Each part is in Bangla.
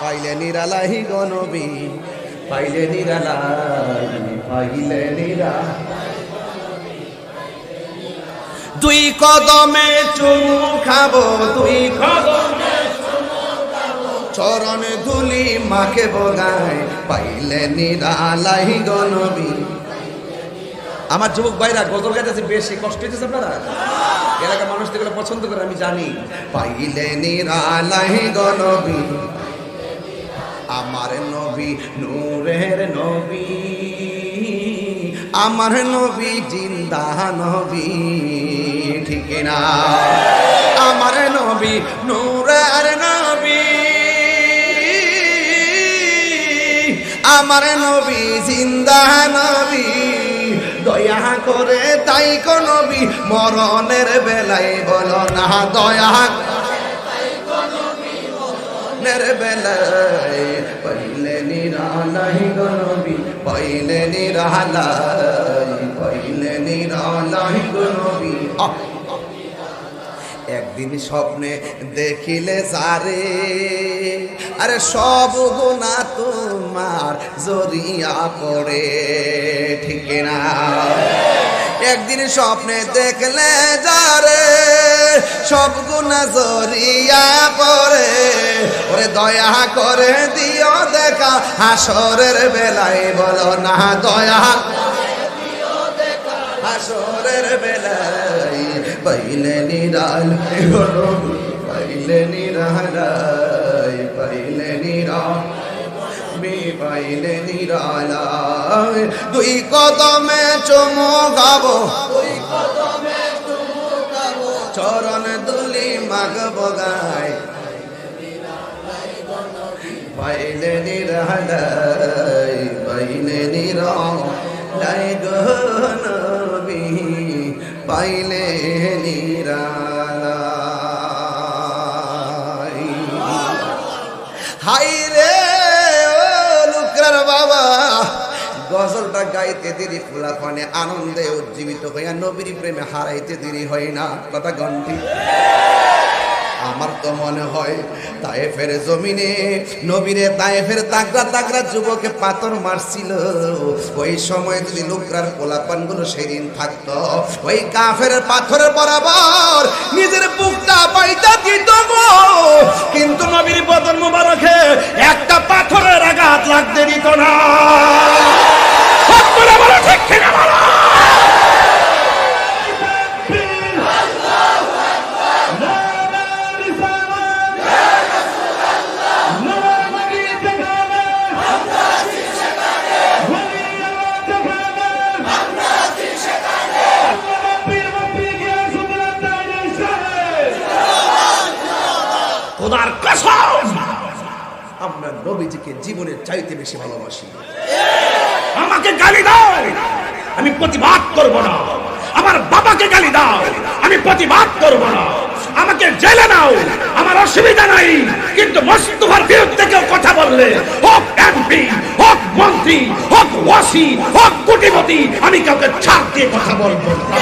পাইলে নিরালাই গনবী পাইলে নিরালাই পাইলে নিরা দুই কদমে চুমু খাব, দুই কদমে চরণ ধুলি মাকে বগায় পাইলে নিরালাই গনবী আমার যুবক ভাইরা, গজল গাইতেছে বেশি, কষ্ট হইতেছে আপনারা? এলাকার মানুষ দেখলে পছন্দ করে, আমি জানি। পাইলে নিরালাই গনবী আমার নবী, নূরের নবী। আমার নবী জিন্দা নবী, ঠিক না আমার নবী নূরের নবী। আমার নবী জিন্দা নবী। দয়া করে তাই নবী, মরণের বেলায় বলো না দয়া। বেলায় নিরালাই গনবি, পাইলে নিরালাই পাইলে নিরালাই গনবি। একদিন স্বপ্নে দেখিলে যারে, আরে সব গুণা তোমার জরিয়া পড়ে, ঠিক না একদিন স্বপ্নে দেখলে যারে, সব গুণা জরিয়া পড়ে। দয়া করে দিও দেখা, হাসরের বেলায় বলো না দয়া। হাসরের বেলায় পাইলে নিরাল, পাইলে নিরালাই পাইলে নিরাল পাইলে নিরালায়। দুই কদমে চুমু গাবো, দুই কদমে চুমু গাবো, চরণ দুলি মাগ বগায় পাইলে নিরালাই পাইলে নিরালাই। হাই রে লুকরার বাবা, গজলটা গাইতে দেরি ফুলা পানে আনন্দে উজ্জীবিত হইয়া নবীর প্রেমে হারাইতে দেরি হয় না, কথা গন্টি আমার তো মনে হয় তায়েফের জমিনে নবীরে তায়েফের তাগড়া তাগড়া যুবকে পাথর মারছিল। ওই সময় যদি লোকরার পোলাপানগুলো সেদিন থাকতো, ওই কাফের পাথরের বরাবর নিজের বুকটা পাইতা দিত। খোদার কসম। আমরা নবীজিকে জীবনের চাইতে বেশি ভালোবাসি। আমাকে গালি দাও আমি প্রতিবাদ করব না। আমার বাবাকে গালি দাও আমি প্রতিবাদ করব না। আমাকে জেলে নাও আমার অসুবিধা নাই। কিন্তু মোস্তফার বিরুদ্ধে কেউ কথা বললে হোক এমপি হোক মন্ত্রী হোক ওয়াসি হোক কোটিপতি আমি কাউকে ছাড় দিয়ে কথা বলব না।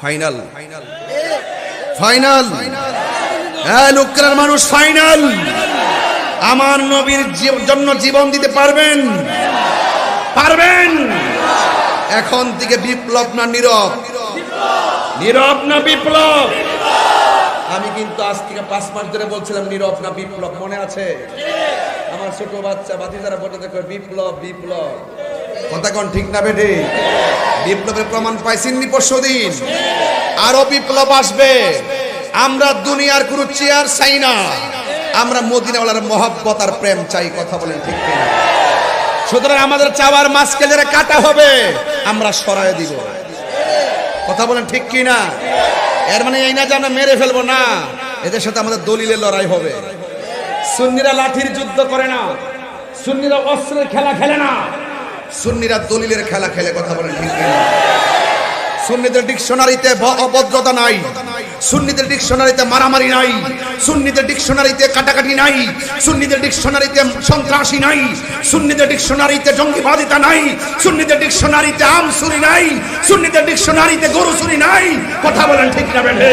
Final final. হ্যাঁ লোকের মানুষ ফাইনাল। আমার নবীর জন্য জীবন দিতে পারবেন? পারবেন? এখন থেকে বিপ্লব না নীরব? নীরব না বিপ্লব? আমি কিন্তু আজ থেকে পাঁচ মাস ধরে বলছিলাম নীরব না বিপ্লব মনে আছে? আমার ছোট বাচ্চা বাতি যারা বলে দেখো বিপ্লব বিপ্লব। কথা কোন ঠিক না বেটে বিপ্লবের প্রমাণ পাইছেননি পরশুদিন? আরও বিপ্লব আসবে। আমরা দুনিয়ার কোনো চেয়ার চাই না। আমরা মদিনাওয়ালার মহব্বত আর প্রেম চাই, কথা বলেন ঠিক কিনা? সুতরাং আমাদের চাওয়ার মাছকে যারা কাটা হবে। আমরা সরায় দিব। কথা বলেন ঠিক কি না এর মানে এই না যে আমরা মেরে ফেলব, না। এদের সাথে আমাদের দলিলের লড়াই হবে। সুন্নিরা লাঠির যুদ্ধ করে না। সুন্নিরা অস্ত্রের খেলা খেলে না। সুন্নিরা দলিলের খেলা খেলে, কথা বলেন ঠিক না সুন্নিদের ডিকশনারিতে অভদ্রতা নাই। সুন্নিদের ডিকশনারিতে মারামারি নাই। সুন্নিদের ডিকশনারিতে কাটাকাটি নাই। সুন্নিদের ডিকশনারিতে সন্ত্রাসী নাই। সুন্নিদের ডিকশনারিতে জঙ্গিবাদিতা নাই। সুন্নিদের ডিকশনারিতে আম চুরি নাই। সুন্নিদের ডিকশনারিতে গরু চুরি নাই। কথা বলেন ঠিক না বেঠে?